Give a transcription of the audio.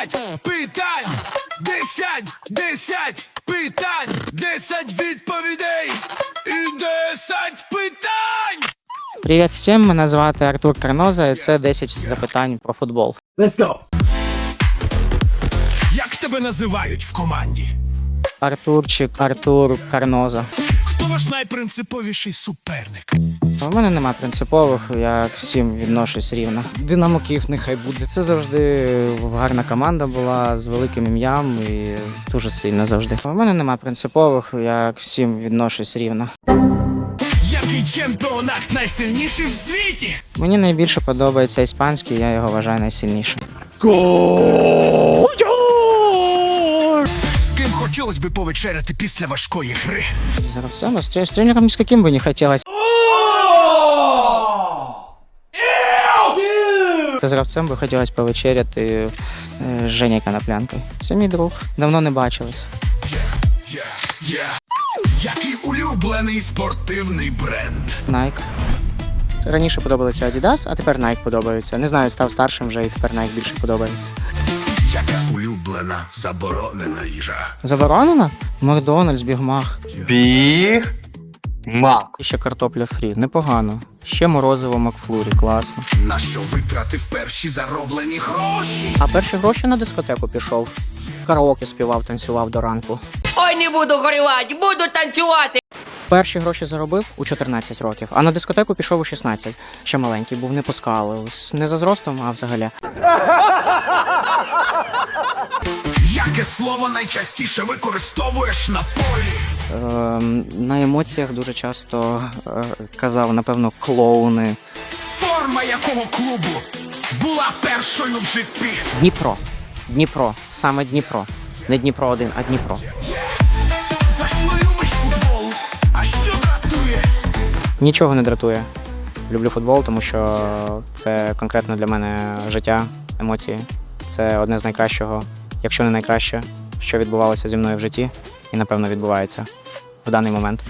Десять питань, десять, десять питань, десять відповідей і десять питань. Привіт всім, мене звати Артур Карноза, і це 10 запитань про футбол. Як тебе називають в команді? Артурчик, Артур Карноза. Хто ваш найпринциповіший суперник? У мене нема принципових, я всім відношусь рівно. Динамо Київ нехай буде. Це завжди гарна команда була з великим ім'ям і дуже сильно завжди. У мене нема принципових, я всім відношусь рівно. Який чемпіонат найсильніший в світі? Мені найбільше подобається іспанський, я його вважаю найсильнішим. З ким хотілося би повечеряти після важкої гри? З гравцем, а з тренером- з тренером ні з яким би не хотілося. З гравцем би хотілося повечеряти е, з Женя Коноплянкою. Це мій друг. Давно не бачились. Який улюблений спортивний бренд? Nike. Раніше подобалося Adidas, а тепер Nike подобається. Не знаю, став старшим вже і тепер Nike більше подобається. Яка улюблена заборонена їжа? Заборонено? Макдональдс, Бігмах. Біг Мак. І ще картопля фрі. Непогано. Ще морозиво Макфлурі, класно. На що витратив перші зароблені гроші? А перші гроші на дискотеку пішов. Караоке співав, танцював до ранку. Ой, не буду горювати, буду танцювати. Перші гроші заробив у 14 років, а на дискотеку пішов у 16. Ще маленький був, не пускали. Ось Не за зростом, а взагалі. Яке слово найчастіше використовуєш на полі? Ем, на емоціях дуже часто е, казав, напевно, клоуни. Форма якого клубу була першою в житті? Дніпро. Дніпро. Саме Дніпро. Не Дніпро один, а Дніпро. За що любиш футбол? А що дратує? Нічого не дратує. Люблю футбол, тому що це конкретно для мене життя, емоції. Це одне з найкращого, якщо не найкраще, що відбувалося зі мною в житті, і напевно відбувається в даний момент.